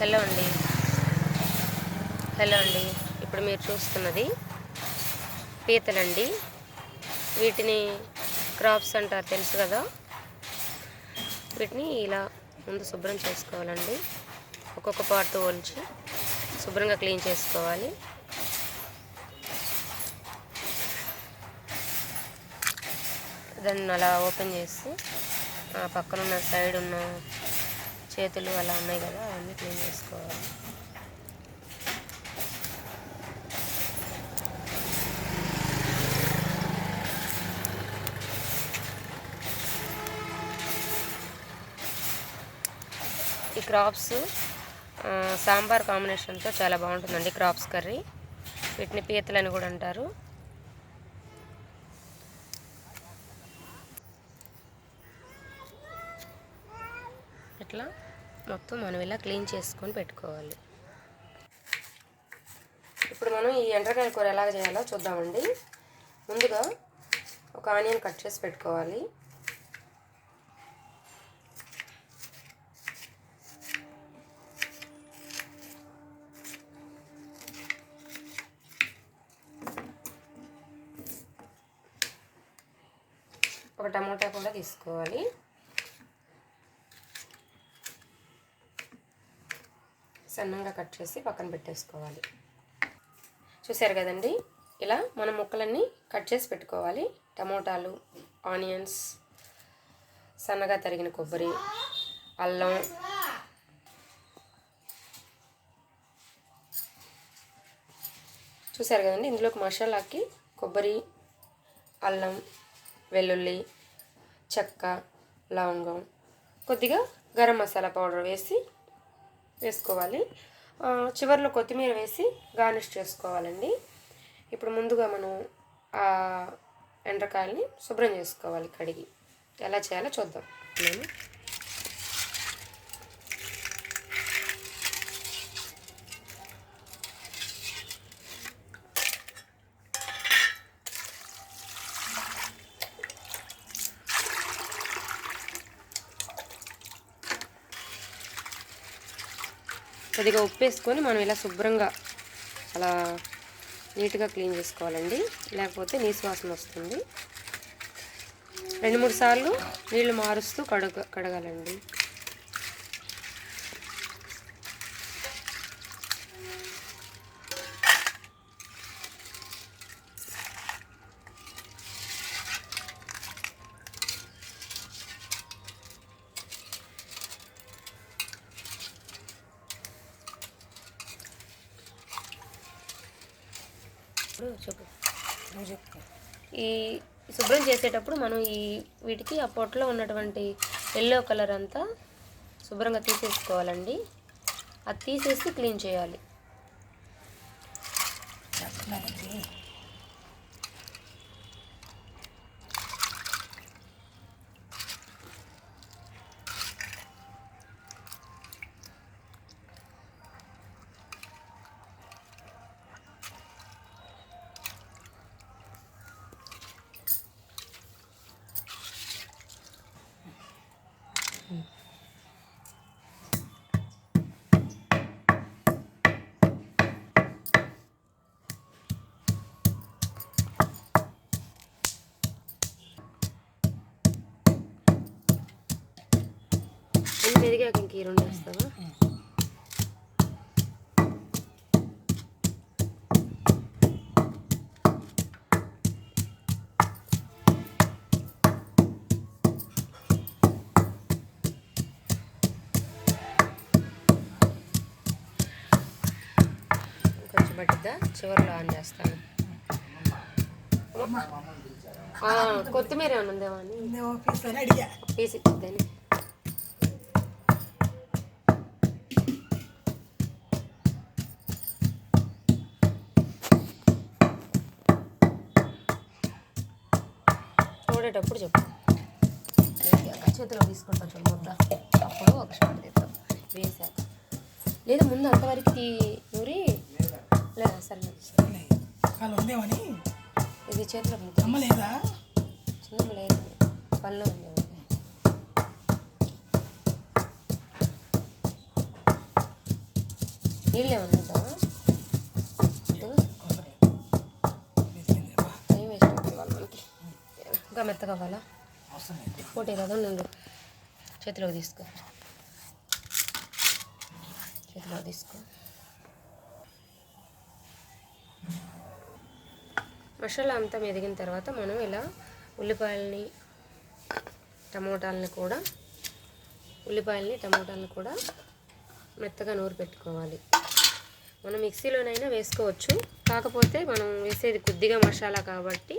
Hello అండి. Hello అండి. ఇప్పుడు మీరు చూస్తున్నది పీతలండి. వీటిని క్రాప్స్ అంటారు తెలుసు కదా? వీటిని ఇలా ముందు శుభ్రం చేసుకోవాలండి. ఒక్కొక్క పార్ట్ ఒలిచి శుభ్రంగా క్లీన్ చేసుకోవాలి. దాన్ని అలా ఓపెన్ చేసి ఆ పక్కన ఉన్న సైడ్ ఉన్న చేతులు అలా ఉన్నాయి కదా అవన్నీ క్లీన్ చేసుకోవాలి. ఈ క్రాప్స్ సాంబార్ కాంబినేషన్తో చాలా బాగుంటుందండి క్రాప్స్ కర్రీ. వీటిని పీతలని కూడా అంటారు. ఇట్లా మొత్తం మనం ఇలా క్లీన్ చేసుకొని పెట్టుకోవాలి. ఇప్పుడు మనం ఈ ఎండ్రకాయ కూర ఎలాగ చేయాలో చూద్దామండి. ముందుగా ఒక ఆనియన్ కట్ చేసి పెట్టుకోవాలి. ఒక టమోటా కూడా తీసుకోవాలి. సన్నంగా కట్ చేసి పక్కన పెట్టేసుకోవాలి. చూసారు కదండి? ఇలా మనం ముక్కలన్నీ కట్ చేసి పెట్టుకోవాలి. టమోటాలు ఆనియన్స్ సన్నగా తరిగిన కొబ్బరి అల్లం. చూసారు కదండి? ఇందులోకి మసాలాకి కొబ్బరి అల్లం వెల్లుల్లి చెక్క లవంగం కొద్దిగా గరం మసాలా పౌడర్ వేసి వేసుకోవాలి. చివరిలో చివర్లో కొత్తిమీర వేసి గార్నిష్ చేసుకోవాలండి. ఇప్పుడు ముందుగా మనం ఆ ఎండ్రకాయల్ని శుభ్రం చేసుకోవాలి కడిగి. ఎలా చేయాలో చూద్దాం. నేను కొద్దిగా ఉప్పు వేసుకొని మనం ఇలా శుభ్రంగా అలా నీట్గా క్లీన్ చేసుకోవాలండి. లేకపోతే నీసు వాసన వస్తుంది. రెండు మూడు సార్లు నీళ్ళు మారుస్తూ కడగ కడగాలండి. ఇప్పుడు చెప్పు. నువ్వు చెప్పు. ఈ శుభ్రం చేసేటప్పుడు మనం ఈ వీటికి ఆ పొట్టలో ఉన్నటువంటి ఎల్లో కలర్ అంతా శుభ్రంగా తీసేసుకోవాలండి. అది తీసేసి క్లీన్ చేయాలి. ఎదిగాక ఇంక ఈ రెండు వేస్తావా కొంచెం పట్టిద్దా? చివరిలో ఆన్ చేస్తాను. కొత్తిమీర ఏమైనా ఉందేమో అని. పీస్ ఇచ్చిద్దని. చూడేటప్పుడు చెప్పు. చేతిలో తీసుకుంటా చూడు ముద్ద. అప్పుడు ఒక షాట్ తీద్దాం. వేసాక. లేదా ముందు అంతవరకు తీ- నూరి లేదా సరే. వాళ్ళు ఉందేమని ఇది చేతిలో అమ్మ లేదా? చిన్న లేదు. పళ్ళు ఉంది ఒకటి. నీళ్ళు ఏమన్నా ఇంకా మెత్తగా కావాలా పోటీ కదా నుండు చేతిలోకి తీసుకో. చేతిలోకి తీసుకో. మసాలా అంతా మెదిగిన తర్వాత మనం ఇలా ఉల్లిపాయలని టమోటాలని కూడా ఉల్లిపాయలని టమోటాలని కూడా మెత్తగా నూరు పెట్టుకోవాలి. మనం మిక్సీలోనైనా వేసుకోవచ్చు. కాకపోతే మనం వేసేది కొద్దిగా మసాలా కాబట్టి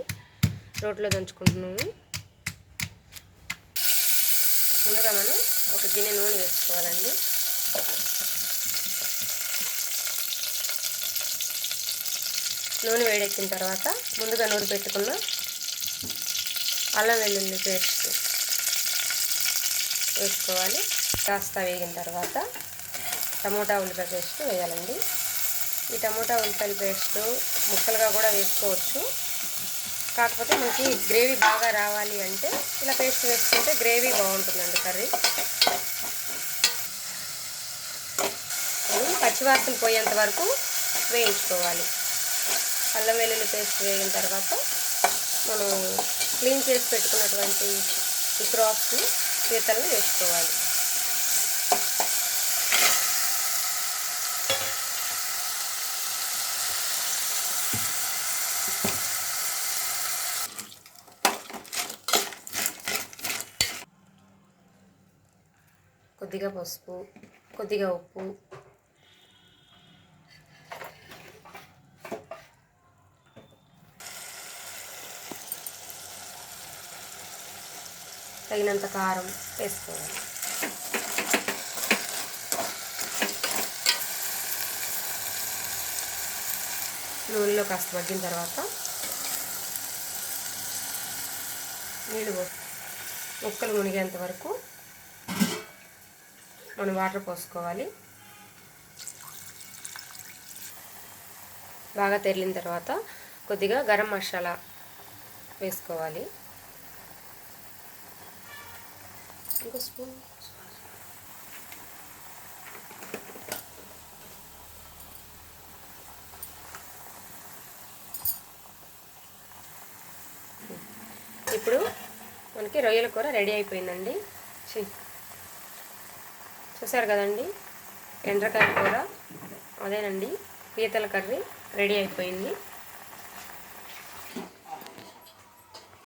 రోట్లో దంచుకుంటున్నాము. ముందుగా మనం ఒక గిన్నె నూనె వేసుకోవాలండి. నూనె వేడెక్కిన తర్వాత ముందుగా నూనె పెట్టుకున్న అల్లం వెల్లుల్లి పేస్ట్ వేసుకోవాలి. కాస్త వేగిన తర్వాత టమోటా ఉల్లిపాయ పేస్ట్ వేయాలండి. ఈ టమోటా ఉల్లిపాయ పేస్ట్ ముక్కలుగా కూడా వేసుకోవచ్చు. కాకపోతే మనకి గ్రేవీ బాగా రావాలి అంటే ఇలా పేస్ట్ వేసుకుంటే గ్రేవీ బాగుంటుందండి కర్రీ. పచ్చివాసన పోయేంత వరకు వేయించుకోవాలి. అల్లం వెల్లుల్లి పేస్ట్ వేగిన తర్వాత మనం క్లీన్ చేసి పెట్టుకున్నటువంటి ఈ క్రాప్స్ని పీతలను వేసుకోవాలి. కొద్దిగా పసుపు కొద్దిగా ఉప్పు. తగినంత కారం వేసుకోవాలి. నూనెలో కాస్త మగ్గిన తర్వాత నీళ్ళు ముక్కలు మునిగేంత వరకు మనం వాటర్ పోసుకోవాలి. బాగా తెరిలిన తర్వాత కొద్దిగా గరం మసాలా వేసుకోవాలి. ఇంకో స్పూన్. ఇప్పుడు మనకి రొయ్యల కూర రెడీ అయిపోయిందండి. చూసారు కదండి? ఎండ్రకాయ కూర. అదేనండి. పీతల కర్రీ రెడీ అయిపోయింది.